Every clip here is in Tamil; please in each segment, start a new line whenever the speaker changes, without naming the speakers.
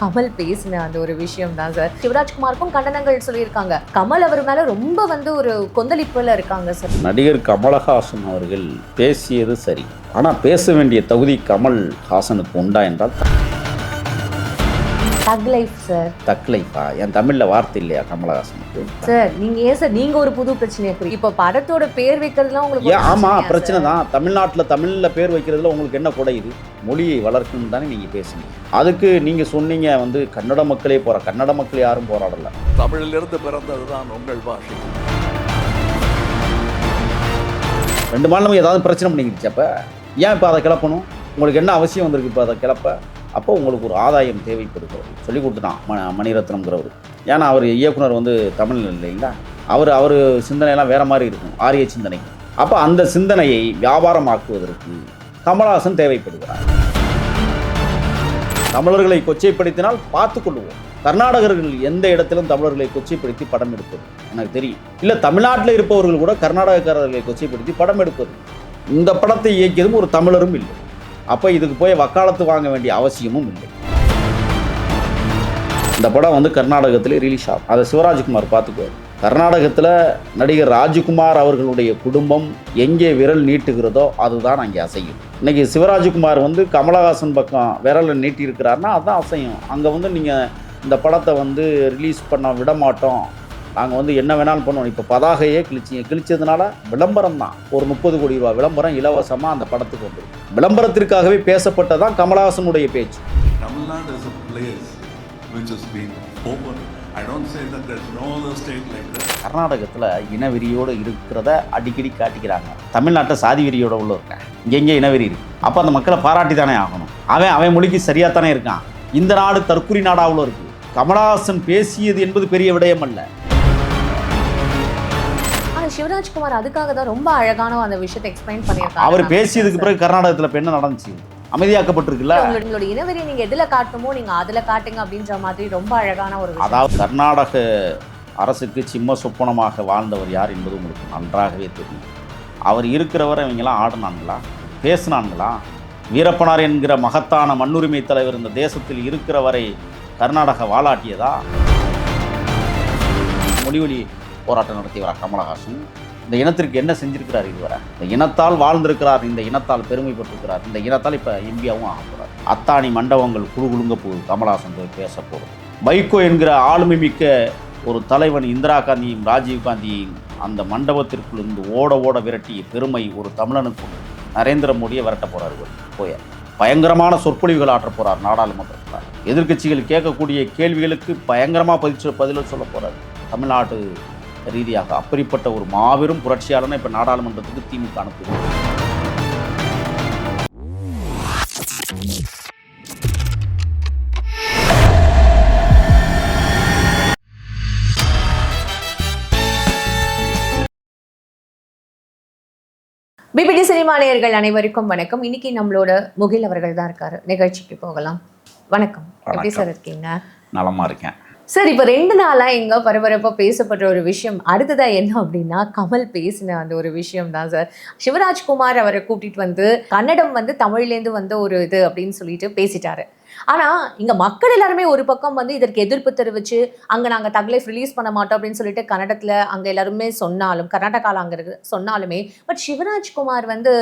கமல் பேசின அந்த ஒரு விஷயம் தான் சார். சிவராஜ்குமாருக்கும் கண்டனங்கள் சொல்லியிருக்காங்க. கமல் அவர் மேல ரொம்ப வந்து ஒரு கொந்தளிப்புல இருக்காங்க சார்.
நடிகர் கமலஹாசன் அவர்கள் பேசியது சரி. ஆனால் பேச வேண்டிய தகுதி கமல் ஹாசனுக்கு உண்டா என்றால்
தக் லைஃப் சார்
தக்லைஃபா என் தமிழில் வார்த்தை இல்லையா கமலஹாசனுக்கு
சார் நீங்க ஏன் சார் நீங்க ஒரு புது பிரச்சனையை குறி- இப்போ படத்தோட பேர் வைக்கிறதுலாம் உங்களுக்கு
ஏன் ஆமாம் பிரச்சனை? தான். தமிழ்நாட்டில் தமிழில் பேர் வைக்கிறதுல உங்களுக்கு என்ன குறையுது மொழியை வளர்க்கணும்னு தானே நீங்கள் பேசுனீங்க. அதுக்கு நீங்கள் சொன்னீங்க வந்து கன்னட மக்களே போகிற கன்னட மக்கள் யாரும் போராடல.
தமிழிலிருந்து பிறந்ததுதான் உங்கள் பாஷை.
ரெண்டு மாநிலம் ஏதாவது பிரச்சனை பண்ணிக்கிடுச்சு அப்போ? ஏன் இப்போ அதை கிளப்பணும்? உங்களுக்கு என்ன அவசியம் வந்திருக்கு இப்போ அதை கிளப்ப? அப்போ உங்களுக்கு ஒரு ஆதாயம் தேவைப்படுகிறது. சொல்லி கொடுத்துட்டான் ம மணிரத்னம்ங்கிறவர். ஏன்னா அவர் இயக்குனர் வந்து தமிழ் இல்லைங்களா? அவர் அவர் சிந்தனையெல்லாம் வேறு மாதிரி இருக்கும் ஆரிய சிந்தனை. அப்போ அந்த சிந்தனையை வியாபாரமாக்குவதற்கு கமலஹாசன் தேவைப்படுகிறார். தமிழர்களை கொச்சைப்படுத்தினால் பார்த்து கொள்வோம். கர்நாடகர்கள் எந்த இடத்திலும் தமிழர்களை கொச்சைப்படுத்தி படம் எடுப்பது எனக்கு தெரியும். இல்லை தமிழ்நாட்டில் இருப்பவர்கள் கூட கர்நாடகக்காரர்களை கொச்சைப்படுத்தி படம் எடுப்பது. இந்த படத்தை இயக்கியதும் ஒரு தமிழரும் இல்லை. அப்போ இதுக்கு போய் வக்காலத்து வாங்க வேண்டிய அவசியமும் இல்லை. இந்த படம் வந்து கர்நாடகத்தில் ரிலீஸ் ஆகும். அதை சிவராஜ்குமார் பார்த்துக்குவார். கர்நாடகத்தில் நடிகர் ராஜ்குமார் அவர்களுடைய குடும்பம் எங்கே விரல் நீட்டுகிறதோ அதுதான் அங்கே அசையும். இன்னைக்கு சிவராஜ்குமார் வந்து கமலஹாசன் பக்கம் விரலை நீட்டியிருக்கிறாருன்னா அதுதான் அசையும். அங்கே வந்து நீங்கள் இந்த படத்தை வந்து ரிலீஸ் பண்ண விட மாட்டோம் நாங்கள் வந்து என்ன வேணாலும் பண்ணுவோம். இப்போ பதாகையே கிழிச்சிங்க கிழிச்சதுனால விளம்பரம் தான் ஒரு முப்பது கோடி ரூபா விளம்பரம் இலவசமாக அந்த படத்துக்கு வந்துருக்கு. விளம்பரத்திற்காகவே பேசப்பட்டதான் கமலஹாசனுடைய பேச்சு. கர்நாடகத்தில் இனவெறியோடு இருக்கிறத அடிக்கடி காட்டிக்கிறாங்க. தமிழ்நாட்டில் சாதி வெறியோட உள்ள இருக்கேன். இங்கே இனவெறி இருக்கு. அப்போ அந்த மக்களை பாராட்டி தானே ஆகணும். அவன் அவன் மொழிக்கு சரியாக தானே இருக்கான். இந்த நாடு தற்குறி நாடாவில் இருக்கு. கமலஹாசன் பேசியது என்பது பெரிய விடயம் அல்ல
சிவராஜ்குமார் அதுக்காக தான் ரொம்ப அழகான அந்த விஷயத்தை எக்ஸ்பிளைன் பண்ணியிருக்காங்க
அவர் பேசியதுக்கு. பிறகு கர்நாடகத்தில் இப்போ என்ன நடந்துச்சு? அமைதியாக்கப்பட்டிருக்குல்ல?
உங்களோட இனவெறியை நீங்க எதுல காட்டணுமோ நீங்க அதுல காட்டுங்க அப்படின்ற மாதிரி ரொம்ப அழகான ஒரு
அதாவது கர்நாடக அரசுக்கு சிம்ம சொப்பனமாக வாழ்ந்தவர் யார் என்பது உங்களுக்கு நன்றாகவே தெரியும். அவர் இருக்கிறவரை இவங்கெல்லாம் ஆடினாங்களா? பேசினாங்களா? வீரப்பனார் என்கிற மகத்தான மண்ணுரிமை தலைவர் இந்த தேசத்தில் இருக்கிற வரை கர்நாடக வாலாட்டியதா முடிவெளி போராட்டம் நடத்தியவரா கமலஹாசன் இந்த இனத்திற்கு என்ன செஞ்சிருக்கிறார் இதுவரை? இந்த இனத்தால் வாழ்ந்திருக்கிறார் இந்த இனத்தால் பெருமை பெற்றிருக்கிறார் இந்த இனத்தால் இப்போ எம்பியாவும் ஆக போகிறார் அத்தானி மண்டபங்கள் குழு குழுங்க போகுது கமலஹாசன் போய் பேச வைகோ என்கிற ஆளுமை மிக்க ஒரு தலைவன் இந்திரா காந்தியும் ராஜீவ்காந்தியும் அந்த மண்டபத்திற்குள் இருந்து ஓட ஓட விரட்டிய பெருமை ஒரு தமிழனுக்கு நரேந்திர மோடியை விரட்ட போகிறார் போய பயங்கரமான சொற்பொழிவுகள் ஆற்ற போகிறார் நாடாளுமன்றத்தில். எதிர்கட்சிகள் கேட்கக்கூடிய கேள்விகளுக்கு பயங்கரமாக பதில் பதில் சொல்ல போகிறார் தமிழ்நாட்டு ரீதியாக அப்படிப்பட்ட ஒரு மாபெரும் புரட்சியாளனை இப்போ நாடாளுமன்றத்துக்கு திமுக அனுப்புது.
பிபிடி சினிமா நேயர்கள் அனைவருக்கும் வணக்கம். இன்னைக்கு நம்மளோட முகில் அவர்கள் தான் இருக்காரு. நிகழ்ச்சிக்கு போகலாம். வணக்கம். எப்படி. சார் இருக்கீங்க?
நலமா இருக்கேன்.
சார் இப்போ ரெண்டு நாளாக எங்கே பரபரப்பாக பேசப்படுற ஒரு விஷயம் அடுத்ததாக என்ன அப்படின்னா கமல் பேசின அந்த ஒரு விஷயம் தான் சார். சிவராஜ்குமார் அவரை கூட்டிட்டு வந்து கன்னடம் வந்து தமிழ்லேருந்து வந்த ஒரு இது அப்படின்னு சொல்லிட்டு பேசிட்டாரு. ஆனால் இங்கே மக்கள் எல்லாருமே ஒரு பக்கம் வந்து இதற்கு எதிர்ப்பு தெரிவித்து அங்கே நாங்கள் தக்லைஃப் ரிலீஸ் பண்ண மாட்டோம் அப்படின்னு சொல்லிட்டு கன்னடத்தில் அங்கே எல்லாருமே சொன்னாலும் கர்நாடகாவில் அங்கே இருக்கு சொன்னாலுமே பட் சிவராஜ்குமார் வந்து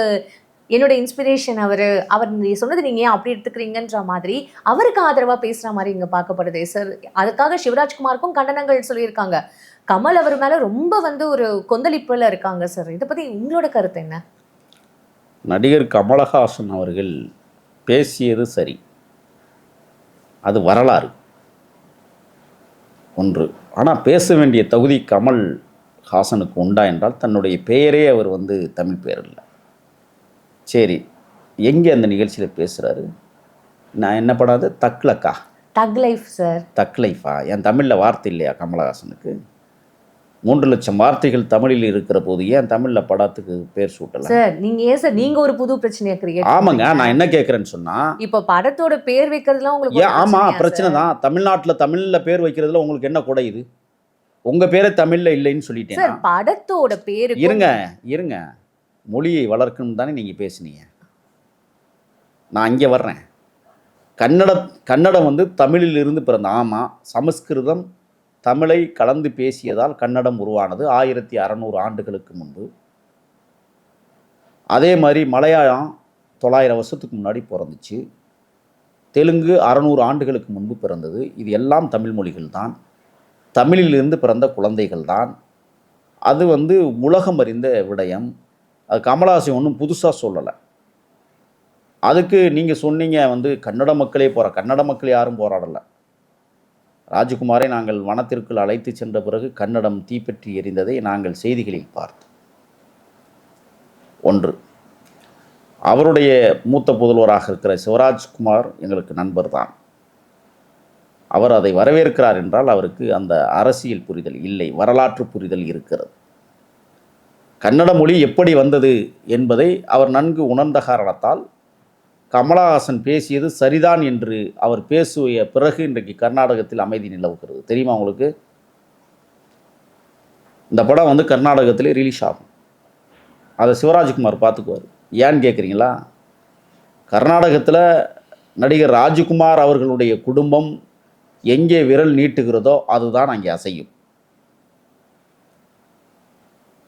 என்னோட இன்ஸ்பிரேஷன் அவர் அவர் நீ சொன்னது நீங்கள் ஏன் அப்படி எடுத்துக்கிறீங்கன்ற மாதிரி அவருக்கு ஆதரவாக பேசுகிற மாதிரி இங்கே பார்க்கப்படுதே. சார் அதுக்காக சிவராஜ்குமாருக்கும் கண்டனங்கள் சொல்லியிருக்காங்க. கமல் அவர் மேலே ரொம்ப வந்து ஒரு கொந்தளிப்பில் இருக்காங்க சார் இதை பற்றி உங்களோட கருத்து என்ன?
நடிகர் கமலஹாசன் அவர்கள் பேசியது சரி. அது வரலாறு. ஒன்று. ஆனால் பேச வேண்டிய தகுதி கமல் ஹாசனுக்கு உண்டா என்றால் தன்னுடைய பெயரே அவர் வந்து தமிழ் பெயர் இல்லை சரி எங்கே அந்த நிகழ்ச்சியில் பேசுகிறாரு நான் என்ன படாது? தக்லக்கா
தக் லைஃப் சார்.
தக்லைஃபா என் தமிழில் வார்த்தை இல்லையா கமலஹாசனுக்கு? மூன்று லட்சம் வார்த்தைகள் தமிழில் இருக்கிற போது ஏன் தமிழில் படத்துக்கு பேர் சூட்டலை?
சார் நீங்க ஏன் சார் நீங்க ஒரு புது பிரச்சனையை கிரியேட்
ஆமாங்க நான் என்ன கேட்குறேன்னு சொன்னால்
இப்ப படத்தோட பேர் வைக்கிறதுலாம் உங்களுக்கு
ஆமா பிரச்சனை? தான். தமிழ்நாட்டில் தமிழில் பேர் வைக்கிறதுல உங்களுக்கு என்ன குறையுது உங்க பேரே தமிழ்ல இல்லைன்னு
சார்
சொல்லிட்டேன்
படத்தோட பேரு
இருங்க இருங்க. மொழியை வளர்க்கணும் தானே நீங்கள் பேசுனீங்க. நான் இங்கே வர்றேன். கன்னட கன்னடம் வந்து தமிழில் இருந்து பிறந்த ஆமாம் சமஸ்கிருதம் தமிழை கலந்து பேசியதால் கன்னடம் உருவானது ஆயிரத்தி அறநூறு ஆண்டுகளுக்கு முன்பு. அதே மாதிரி மலையாளம் தொள்ளாயிரம் வருஷத்துக்கு முன்னாடி பிறந்துச்சு. தெலுங்கு அறநூறு ஆண்டுகளுக்கு முன்பு பிறந்தது. இது எல்லாம் தமிழ் மொழிகள் தான். தமிழிலிருந்து பிறந்த குழந்தைகள் தான். அது வந்து உலகம் அறிந்த விடயம். அது கமலஹாசன் ஒன்றும் புதுசாக சொல்லலை. அதுக்கு நீங்கள் சொன்னீங்க வந்து கன்னட மக்களே போகிற கன்னட மக்கள் யாரும் போராடலை. ராஜகுமாரை நாங்கள் வனத்திற்குள் அழைத்து சென்ற பிறகு கன்னடம் தீப்பற்றி எரிந்ததை நாங்கள் செய்திகளில் பார்த்தோம். ஒன்று அவருடைய மூத்த புதல்வராக இருக்கிற சிவராஜ்குமார் எங்களுக்கு நண்பர் தான். அவர் அதை வரவேற்கிறார் என்றால் அவருக்கு அந்த அரசியல் புரிதல் இல்லை வரலாற்று புரிதல் இருக்கிறது. கன்னட மொழி எப்படி வந்தது என்பதை அவர் நன்கு உணர்ந்த காரணத்தால் கமலஹாசன் பேசியது சரிதான் என்று அவர் பேசிய பிறகு இன்றைக்கு கர்நாடகத்தில் அமைதி நிலவுகிறது. தெரியுமா உங்களுக்கு? இந்த படம் வந்து கர்நாடகத்திலே ரிலீஸ் ஆகும். அதை சிவராஜ்குமார் பார்த்துக்குவார். ஏன்னு கேட்குறீங்களா கர்நாடகத்தில் நடிகர் ராஜ்குமார் அவர்களுடைய குடும்பம் எங்கே விரல் நீட்டுகிறதோ அதுதான் அங்கே அசையும்.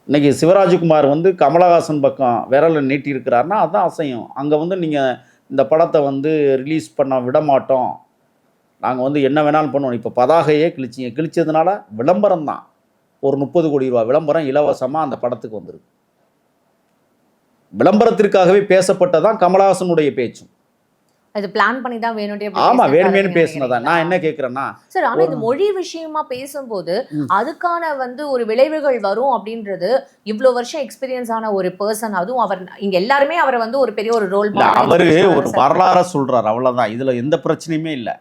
இன்றைக்கி சிவராஜ்குமார் வந்து கமலஹாசன் பக்கம் விரலை நீட்டியிருக்கிறாருன்னா அதுதான் அசையும். அங்கே வந்து நீங்கள் இந்த படத்தை வந்து ரிலீஸ் பண்ண விட மாட்டோம் நாங்கள் வந்து என்ன வேணாலும் பண்ணுவோம். இப்போ பதாகையே கிழிச்சிங்க. கிழிச்சதுனால விளம்பரம் தான். ஒரு முப்பது கோடி ரூபா விளம்பரம் இலவசமாக அந்த படத்துக்கு வந்திருக்கு. விளம்பரத்திற்காகவே பேசப்பட்டதான் கமலஹாசனுடைய பேச்சும்.
அது பிளான் பண்ணி தான் வேணும்ட்டே
ஆமா வேணுமேனு பேசினதா நான் என்ன கேட்குறேன்னா
சார் ஆனா இது மொழி விஷயமா பேசும்போது. அதுக்கான வந்து ஒரு விளைவுகள் வரும் அப்படின்றது இவ்வளவு வருஷம் எக்ஸ்பீரியன்ஸ் ஆன ஒரு பர்சன் அதுவும் அவர் இங்க எல்லாருமே அவரை வந்து ஒரு பெரிய ஒரு ரோல்
அவரு ஒரு வரலாறை சொல்றாரு அவ்வளவுதான். இதுல எந்த பிரச்சனையுமே இல்லை.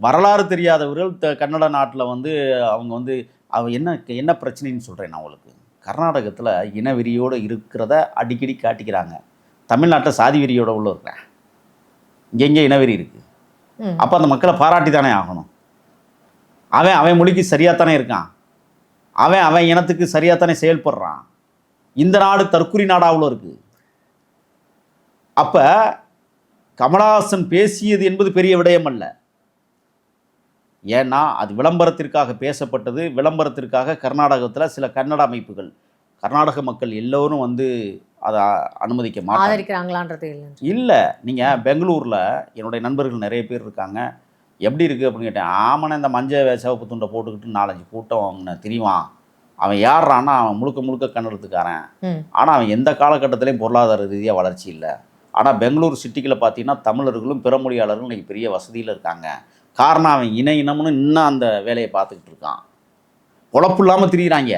வரலாறு தெரியாதவர்கள் கன்னட நாட்டில் வந்து அவங்க வந்து அவ என்ன என்ன பிரச்சனைன்னு சொல்றேன் நான் உங்களுக்கு. கர்நாடகத்தில் இனவெறியோடு இருக்கிறத அடிக்கடி காட்டிக்கிறாங்க. தமிழ்நாட்டில் சாதி வெறியோட உள்ள இருக்கிறேன். எங்கே இனவெறி இருக்கு? அப்போ அந்த மக்களை பாராட்டி தானே ஆகணும். அவன் அவன் மொழிக்கு சரியாத்தானே இருக்கான். அவன் அவன் இனத்துக்கு சரியாத்தானே செயல்படுறான். இந்த நாடு தற்குறி நாடாவில் இருக்கு. அப்போ கமலஹாசன் பேசியது என்பது பெரிய விடயம் அல்ல. ஏன்னா அது விளம்பரத்திற்காக பேசப்பட்டது. விளம்பரத்திற்காக கர்நாடகத்தில் சில கன்னட அமைப்புகள் கர்நாடக மக்கள் எல்லோரும் வந்து அதை அனுமதிக்க மாட்டாங்க.
ஆதரிக்கிறாங்களான்றது இல்லை
இல்லை நீங்கள் பெங்களூரில் என்னுடைய நண்பர்கள் நிறைய பேர் இருக்காங்க. எப்படி இருக்குது அப்படின்னு கேட்டேன் ஆமாண்ணே இந்த மஞ்சள் சிவப்பு துண்டை போட்டுக்கிட்டு நாலஞ்சு கூட்டம் அவனை தெரியுமா? அவன் யார்றான்னா அவன் முழுக்க முழுக்க கன்னடத்துக்காரன். ஆனால் அவன் எந்த காலகட்டத்திலையும் பொருளாதார ரீதியாக வளர்ச்சி இல்லை. ஆனால் பெங்களூர் சிட்டிக்குள்ள பார்த்தீங்கன்னா தமிழர்களும் பிற மொழியாளர்களும் இன்னைக்கு பெரிய வசதியில் இருக்காங்க. காரணம் அவன் இன இனம்னு இன்னும் அந்த வேலையை பார்த்துக்கிட்டு இருக்கான். பொழப்பு இல்லாமல் திரியிறாங்க.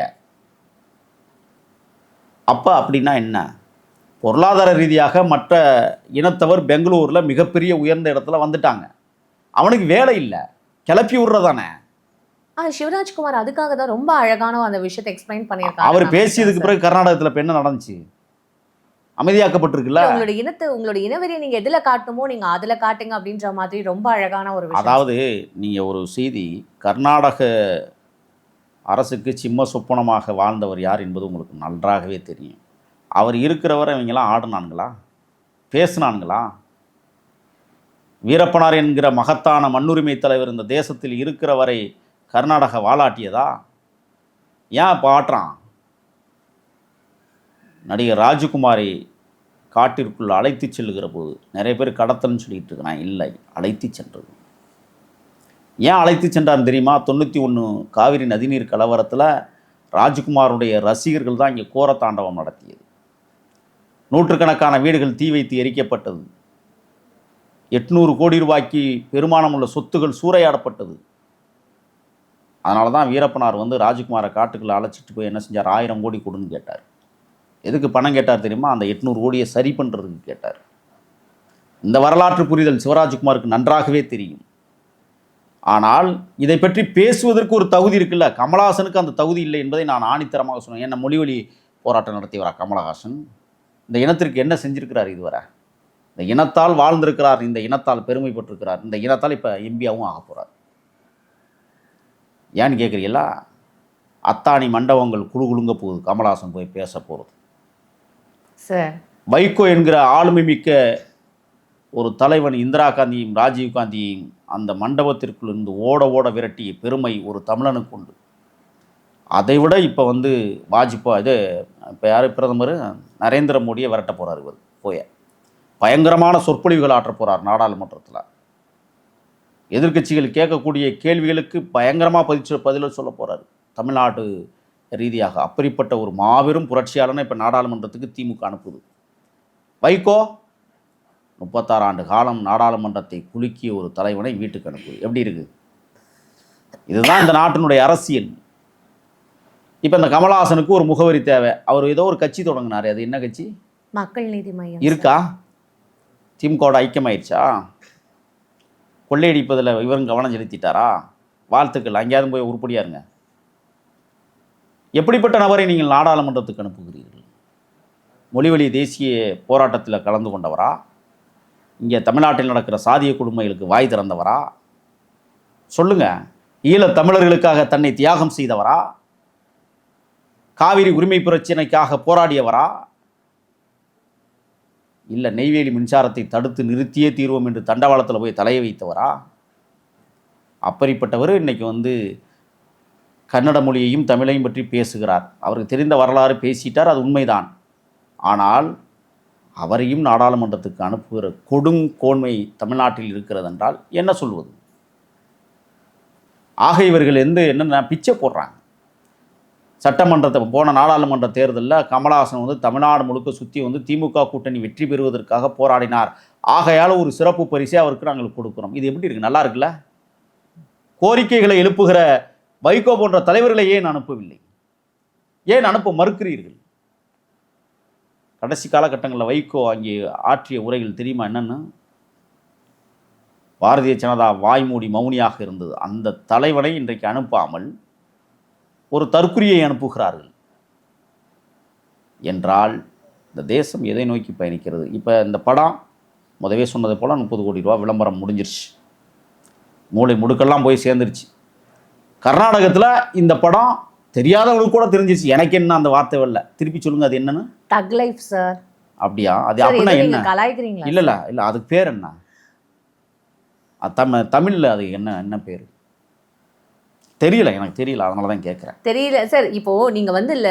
அப்போ அப்படின்னா என்ன? பொருளாதார ரீதியாக மற்ற இனத்தவர் பெங்களூரில் மிகப்பெரிய உயர்ந்த இடத்துல வந்துட்டாங்க. அவனுக்கு வேலை இல்லை. கிளப்பி விட்றதானே?
ஆ சிவராஜ்குமார் அதுக்காக தான் ரொம்ப அழகான அந்த விஷயத்தை எக்ஸ்பிளைன் பண்ணியிருக்காரு
அவர் பேசியதுக்கு பிறகு கர்நாடகத்தில் இப்போ என்ன நடந்துச்சு? அமைதியாக்கப்பட்டிருக்குல்ல.
உங்களோட இனத்தை உங்களோட இனவெறியை நீங்க எதுல காட்டணுமோ நீங்க அதுல காட்டுங்க அப்படின்ற மாதிரி ரொம்ப அழகான ஒரு
அதாவது நீங்கள் ஒரு செய்தி கர்நாடக அரசுக்கு சிம்ம சொப்பனமாக வாழ்ந்தவர் யார் என்பது உங்களுக்கு நன்றாகவே தெரியும். அவர் இருக்கிறவரை இவங்கெல்லாம் ஆடுனானுங்களா? பேசுனானுங்களா? வீரப்பனார் என்கிற மகத்தான மண்ணுரிமை தலைவர் இந்த தேசத்தில் இருக்கிற வரை கர்நாடகா வாலாட்டியதா? ஏன் இப்போ ஆட்டுறான்? நடிகர் ராஜகுமாரை காட்டிற்குள் அழைத்து செல்லுகிற போது நிறைய பேர் கடத்தல்னு சொல்லிகிட்டு இருக்கிறான் இல்லை. அழைத்து சென்றது. ஏன் அழைத்து சென்றார்னு தெரியுமா? தொண்ணூற்றி ஒன்று காவிரி நதிநீர் கலவரத்தில் ராஜ்குமாருடைய ரசிகர்கள் தான் இங்கே கோரத்தாண்டவம் நடத்தியது. நூற்றுக்கணக்கான வீடுகள் தீ வைத்து எரிக்கப்பட்டது. எட்நூறு கோடி ரூபாய்க்கு பெருமானம் உள்ள சொத்துகள் சூறையாடப்பட்டது. அதனால தான் வீரப்பனார் வந்து ராஜ்குமாரை காட்டுக்குள்ள அழைச்சிட்டு போய் என்ன செஞ்சார்? ஆயிரம் கோடி கொடுன்னு கேட்டார். எதுக்கு பணம் கேட்டார் தெரியுமா? அந்த எட்நூறு கோடியை சரி பண்ணுறதுக்கு கேட்டார். இந்த வரலாற்று புரிதல் சிவராஜ்குமாருக்கு நன்றாகவே தெரியும். ஆனால் இதை பற்றி பேசுவதற்கு ஒரு தகுதி இருக்குல்ல? கமலஹாசனுக்கு அந்த தகுதி இல்லை என்பதை நான் ஆணித்தரமாக சொன்னேன். என்ன மொழிவழி போராட்டம் நடத்தியவரா கமலஹாசன்? இந்த இனத்திற்கு என்ன செஞ்சிருக்கிறார் இதுவரை? இந்த இனத்தால் வாழ்ந்திருக்கிறார் இந்த இனத்தால் பெருமைப்பட்டிருக்கிறார் இந்த இனத்தால் இப்போ எம்பியாவும் ஆக போகிறார் ஏன்னு கேட்குறீங்களா அத்தாணி மண்டபங்கள் குழு குலுங்க போகுது. கமலஹாசன் போய் பேச போகிறது
சார்.
வைகோ என்கிற ஆளுமை மிக்க ஒரு தலைவன் இந்திரா காந்தியும் ராஜீவ் காந்தியையும் அந்த மண்டபத்திற்குள் இருந்து ஓட ஓட விரட்டிய பெருமை ஒரு தமிழனுக்கு உண்டு. அதை விட இப்போ வந்து வாஜ்பாய் இது இப்போ யார் பிரதமர்? நரேந்திர மோடியை விரட்ட போகிறார் இவர் போய. பயங்கரமான சொற்பொழிவுகள் ஆற்ற போகிறார் நாடாளுமன்றத்தில். எதிர்க்கட்சிகள் கேட்கக்கூடிய கேள்விகளுக்கு பயங்கரமாக பதிச்சு பதிலாக சொல்ல போகிறார் தமிழ்நாடு ரீதியாக. அப்படிப்பட்ட ஒரு மாபெரும் புரட்சியாளனை இப்போ நாடாளுமன்றத்துக்கு திமுக அனுப்புது. வைகோ முப்பத்தாறு ஆண்டு காலம் நாடாளுமன்றத்தை குலுக்கிய ஒரு தலைவனை வீட்டுக்கு அனுப்புது எப்படி இருக்கு? இதுதான் இந்த நாட்டினுடைய அரசியல். இப்போ இந்த கமலஹாசனுக்கு ஒரு முகவரி தேவை. அவர் ஏதோ ஒரு கட்சி தொடங்கினாரு. அது என்ன கட்சி?
மக்கள் நீதி மையம்
இருக்கா? திமுகவோட ஐக்கியமாயிருச்சா? கொள்ளையடிப்பதில் இவரும் கவனம் செலுத்திட்டாரா? வாழ்த்துக்கள். அங்கேயாவது போய் உருப்படியா இருங்க. எப்படிப்பட்ட நபரை நீங்கள் நாடாளுமன்றத்துக்கு அனுப்புகிறீர்கள்? மொழிவழி தேசிய போராட்டத்தில் கலந்து கொண்டவரா? இங்கே தமிழ்நாட்டில் நடக்கிற சாதிய கொடுமைகளுக்கு வாய் திறந்தவரா? சொல்லுங்க. ஈழத் தமிழர்களுக்காக தன்னை தியாகம் செய்தவரா? காவிரி உரிமை பிரச்சினைக்காக போராடியவரா? இல்லை நெய்வேலி மின்சாரத்தை தடுத்து நிறுத்தியே தீர்வோம் என்று தண்டவாளத்தில் போய் தலையை வைத்தவரா? அப்படிப்பட்டவர் இன்னைக்கு வந்து கன்னட மொழியையும் தமிழையும் பற்றி பேசுகிறார். அவருக்கு தெரிந்த வரலாறு பேசிட்டார் அது உண்மைதான். ஆனால் அவரையும் நாடாளுமன்றத்துக்கு அனுப்புகிற கொடும் கோன்மை தமிழ்நாட்டில் இருக்கிறது என்றால் என்ன சொல்வது? ஆக இவர்கள் எந்த என்னென்ன பிச்சை போடுறாங்க? சட்டமன்றத்தை போன நாடாளுமன்ற தேர்தலில் கமலஹாசன் வந்து தமிழ்நாடு முழுக்க சுற்றி வந்து திமுக கூட்டணி வெற்றி பெறுவதற்காக போராடினார். ஆகையால் ஒரு சிறப்பு பரிசை அவருக்கு நாங்கள் கொடுக்குறோம். இது எப்படி இருக்குது நல்லா இருக்குல்ல? கோரிக்கைகளை எழுப்புகிற வைகோ போன்ற தலைவர்களை ஏன் அனுப்பவில்லை? ஏன் அனுப்ப மறுக்கிறீர்கள்? கடைசி காலகட்டங்களில் வைகோ அங்கே ஆற்றிய உரைகள் தெரியுமா என்னென்னு? பாரதிய ஜனதா வாய்மூடி மௌனியாக இருந்தது. அந்த தலைவனை இன்றைக்கு அனுப்பாமல் ஒரு தற்குறியை அனுப்புகிறார்கள். என்றால் இந்த தேசம் எதை நோக்கி பயணிக்கிறது? இப்போ இந்த படம் முதவே சொன்னது போல் முப்பது கோடி ரூபா விளம்பரம் முடிஞ்சிருச்சு. மூளை முடுக்கெல்லாம் போய் சேர்ந்துருச்சு. கர்நாடகத்தில் இந்த படம் தெரியாதவங்களுக்கு கூட தெரிஞ்சிருச்சு. எனக்கு என்ன அந்த வார்த்தை வரல. திருப்பி சொல்லுங்க அது என்னன்னு?
தக் லைஃப் சார்
அப்படியா? அது அப்படின்னா என்ன?
கலாய்க்கிறீங்களா
இல்லை இல்லை இல்லை அதுக்கு பேர் என்ன? தமிழ் தமிழில் அது என்ன என்ன பேர்? தெரியல எனக்கு தெரியல அதனால தான் கேட்குறேன்
தெரியல சார் இப்போ நீங்க வந்து இல்ல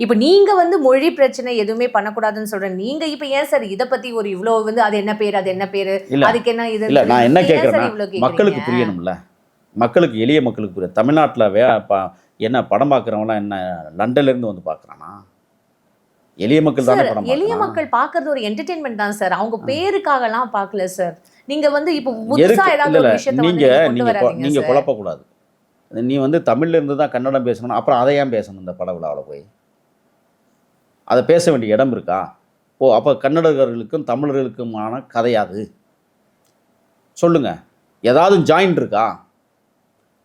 இப்போ நீங்க வந்து மொழி பிரச்சனை எதுவுமே பண்ணக்கூடாதுன்னு சொல்றேன். நீங்க இப்போ ஏன் சார் இத பத்தி ஒரு இவ்ளோ வந்து அது என்ன பேர் அது என்ன பேரு
இல்ல
அதுக்கு என்ன இது
இல்லை நான் என்ன
கேக்குறீங்க?
மக்களுக்கு புரியணும்ல. மக்களுக்கு எளிய மக்களுக்கு புரிய தமிழ்நாட்டில் வே என்ன படம் பார்க்குறவங்களாம் என்ன லண்டன்ல இருந்து வந்து பார்க்குறானா? எளிய மக்கள் தானே படம்
எளிய. மக்கள் பாக்குறது ஒரு என்டர்டெயின்மெண்ட் தான் சார். அவங்க பேருக்காக எல்லாம் பார்க்கல சார். நீங்க வந்து இப்போ புதுசா ஏதாவது ஒரு விஷயத்தை நீங்க வராதீங்க
நீங்கள்
சார்.
குழப்பக்கூடாது. நீ வந்து தமிழ்ல இருந்து தான் கன்னடம் பேசணும் அப்புறம் அதை ஏன் பேசணும் இந்த பட விழாவில் போய்? அதை பேச வேண்டிய இடம் இருக்கா? ஓ அப்போ கன்னடர்களுக்கும் தமிழர்களுக்குமான கதையாது சொல்லுங்க. ஏதாவது ஜாயின் இருக்கா?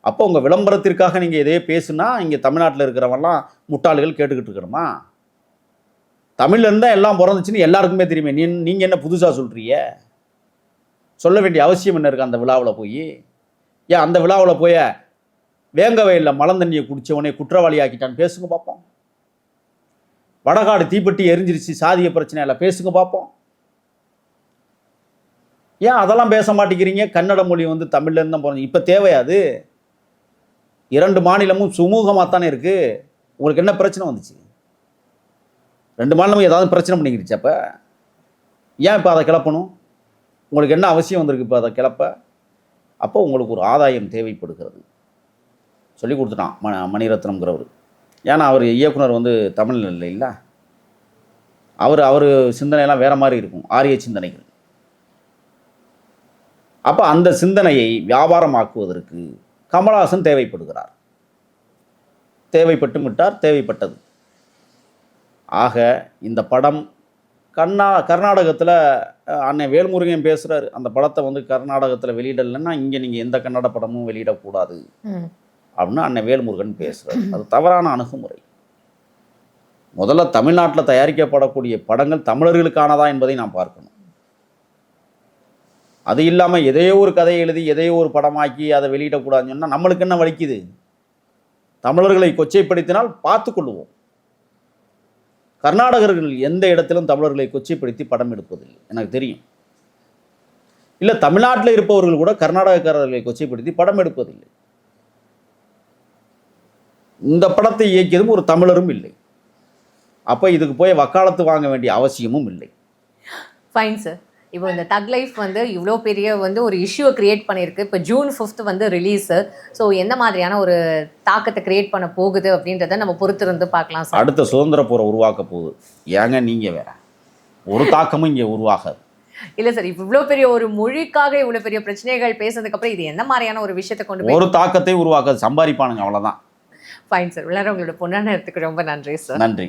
அப்போ உங்கள் விளம்பரத்திற்காக நீங்கள் எதையோ பேசுனா இங்கே தமிழ்நாட்டில் இருக்கிறவங்கலாம் முட்டாள்கள் கேட்டுக்கிட்டு இருக்கணுமா? தமிழ்ல எல்லாம் பிறந்துச்சுன்னு எல்லாருக்குமே தெரியுமே. நீ நீங்கள் என்ன புதுசாக சொல்கிறீங்க சொல்ல வேண்டிய அவசியம் என்ன இருக்குது அந்த விழாவில் போய்? ஏன் அந்த விழாவில் போய் வேங்க வயலில் மலந்தண்ணியை குடித்தவனே குற்றவாளி ஆக்கிட்டான்னு பேசுங்க பார்ப்போம் வடகாடு தீப்பெட்டி எரிஞ்சிருச்சு சாதிய பிரச்சனை இல்லை பேசுங்க பார்ப்போம் ஏன் அதெல்லாம் பேச மாட்டேங்கிறீங்க? கன்னட மொழி வந்து தமிழ்ல இருந்து தான் போகிறோம் இப்போ தேவையாது இரண்டு மாநிலமும் சுமூகமாக தானே இருக்குது உங்களுக்கு என்ன பிரச்சனை வந்துச்சு? ரெண்டு மாநிலமும் ஏதாவது பிரச்சனை பண்ணிக்கிடுச்சு அப்போ? ஏன் இப்போ அதை கிளப்பணும்? உங்களுக்கு என்ன அவசியம் வந்திருக்கு இப்போ அதை கிளப்ப? அப்போ உங்களுக்கு ஒரு ஆதாயம் தேவைப்படுகிறது. சொல்லி கொடுத்துட்டான் ம மணிரத்னம்ங்கிறவர். ஏன்னா அவர் இயக்குனர் வந்து தமிழில் இல்லை இல்லை? அவர் அவர் சிந்தனையெல்லாம் வேற மாதிரி இருக்கும். ஆரிய சிந்தனைகள். அப்போ அந்த சிந்தனையை வியாபாரமாக்குவதற்கு கமலஹாசன் தேவைப்படுகிறார். தேவைப்பட்டு விட்டார் தேவைப்பட்டது. ஆக இந்த படம் கர்நா கர்நாடகத்தில் அண்ணன் வேல்முருகன் பேசுகிறாரு அந்த படத்தை வந்து கர்நாடகத்தில் வெளியிடலைன்னா இங்கே நீங்கள் எந்த கன்னட படமும் வெளியிடக்கூடாது. அப்படின்னு அண்ணன் வேல்முருகன் பேசுகிறார் அது தவறான அணுகுமுறை. முதல்ல தமிழ்நாட்டில் தயாரிக்கப்படக்கூடிய படங்கள் தமிழர்களுக்கானதா என்பதை நாம் பார்க்கணும். அது இல்லாமல் எதையோ ஒரு கதையை எழுதி எதையோ ஒரு படமாக்கி அதை வெளியிடக்கூடாதுன்னு சொன்னால் நம்மளுக்கு என்ன வலிக்குது? தமிழர்களை கொச்சைப்படுத்தினால் பார்த்துக்கொள்வோம் கர்நாடகர்கள் எந்த இடத்திலும் தமிழர்களை கொச்சைப்படுத்தி படம் எடுப்பதில்லை. எனக்கு தெரியும். இல்லை தமிழ்நாட்டில் இருப்பவர்கள் கூட கர்நாடகக்காரர்களை கொச்சைப்படுத்தி படம் எடுப்பதில்லை. இந்த படத்தை இயக்கியதும் ஒரு தமிழரும் இல்லை. அப்போ இதுக்கு போய் வக்காலத்து வாங்க வேண்டிய அவசியமும் இல்லை.
ஃபைன் சார் இப்போ இந்த தக் லைஃப் வந்து இவ்வளோ பெரிய வந்து ஒரு இஷ்யூவை கிரியேட் பண்ணியிருக்கு. இப்போ ஜூன் ஃபிஃப்த் வந்து ரிலீஸ் ஸோ எந்த மாதிரியான ஒரு தாக்கத்தை கிரியேட் பண்ண போகுது அப்படின்றத நம்ம பொறுத்திருந்து பார்க்கலாம் சார்.
அடுத்த சுதந்திர போரை உருவாக்க போகுது. ஏங்க நீங்கள் வேற? ஒரு தாக்கமும் இங்கே உருவாகாது.
இல்லை சார் இவ்வளோ பெரிய ஒரு மொழிக்காக இவ்வளோ பெரிய பிரச்சனைகள் பேசுனதுக்கப்புறம் இது எந்த மாதிரியான ஒரு விஷயத்தை கொண்டு
ஒரு தாக்கத்தை உருவாக்காது. சம்பாதிப்பானுங்க அவ்வளோதான்
ஃபைன் சார் விளையாட உங்களோட பொண்ணான நேரத்துக்கு ரொம்ப நன்றி சார்
நன்றி.